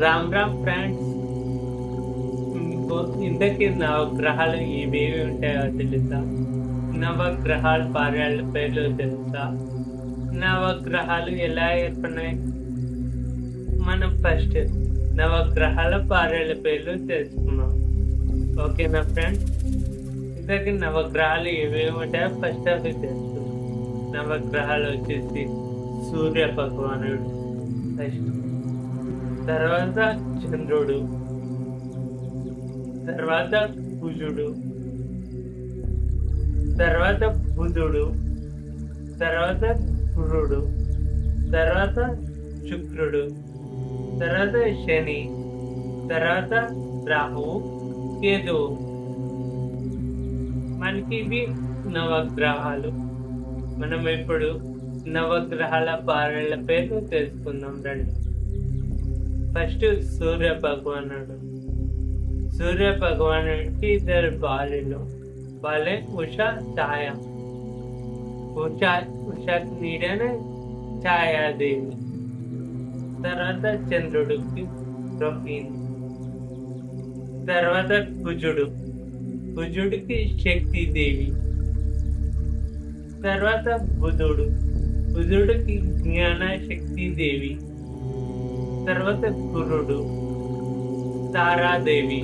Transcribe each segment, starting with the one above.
Ram Ram friends ఇంతకీ నవగ్రహాలు ఏవేవి ఉంటాయో తెలుసా నవగ్రహాల పార్యాల పేర్లు తెలుసా నవగ్రహాలు ఎలా ఏర్పడినాయి మనం ఫస్ట్ నవగ్రహాల పార్యాల పేర్లు తెలుసుకున్నాం ఓకేనా ఫ్రెండ్స్ ఇంతకీ నవగ్రహాలు ఏవేవి ఉంటాయో ఫస్ట్ అవి తెలుసుకున్నాం నవగ్రహాలు వచ్చేసి సూర్య భగవానుడు ఫస్ట్ తర్వాత చంద్రుడు. తర్వాత కుజుడు. తర్వాత బుధుడు. తర్వాత గురుడు. తర్వాత శుక్రుడు. తర్వాత శని. తర్వాత రాహువు కేతువు మనకి ఇవి నవగ్రహాలు. మనం ఇప్పుడు నవగ్రహాల పారాయణ పేర్లు తెలుసుకుందాం రండి. ఫస్ట్ సూర్య భగవానుడు. సూర్య భగవానుడికి ఇద్దరు బాలులు. వాళ్ళే ఉష ఛాయ. ఉష ఉష నీడనే ఛాయాదేవి. తర్వాత చంద్రుడికి రొక్కింది తర్వాత కుజుడు. కుజుడికి శక్తిదేవి. తర్వాత బుధుడు. బుధుడికి జ్ఞాన శక్తిదేవి. తర్వాత గురుడు తారాదేవి.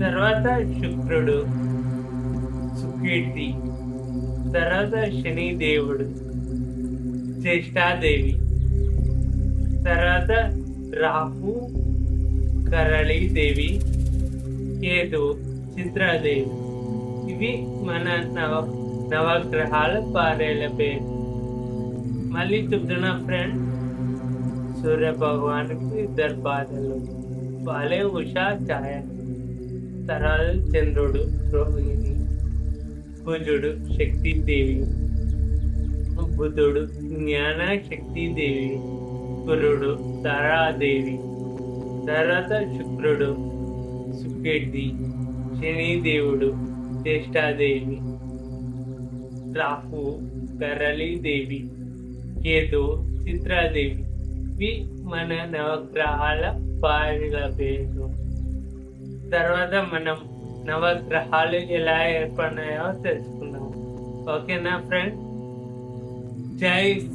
తర్వాత శుక్రుడు సుకీర్తి. తర్వాత శనిదేవుడు జ్యేష్ఠాదేవి. తర్వాత రాహు కరళీదేవి కేతు చిత్రాదేవి. ఇవి మన నవ నవగ్రహాల పారేల పేరు. మళ్ళీ చెప్తున్నా ఫ్రెండ్ సూర్య భగవానికి ఇద్దరు బాధలు ఉషా ఛాయ తర్వాత చంద్రుడు రోహిణి కుజుడు శక్తిదేవి బుధుడు జ్ఞాన శక్తిదేవి గురుడు తారాదేవి తర్వాత శుక్రుడు సుకీర్తి శనిదేవుడు జ్యేష్ఠాదేవి రాహు కరళీదేవి కేతు చిత్రాదేవి ఇవి మన నవగ్రహాల పారిల పేరు. తర్వాత మనం నవగ్రహాలు ఎలా ఏర్పడినాయో తెలుసుకుందాం. ఓకేనా ఫ్రెండ్ జై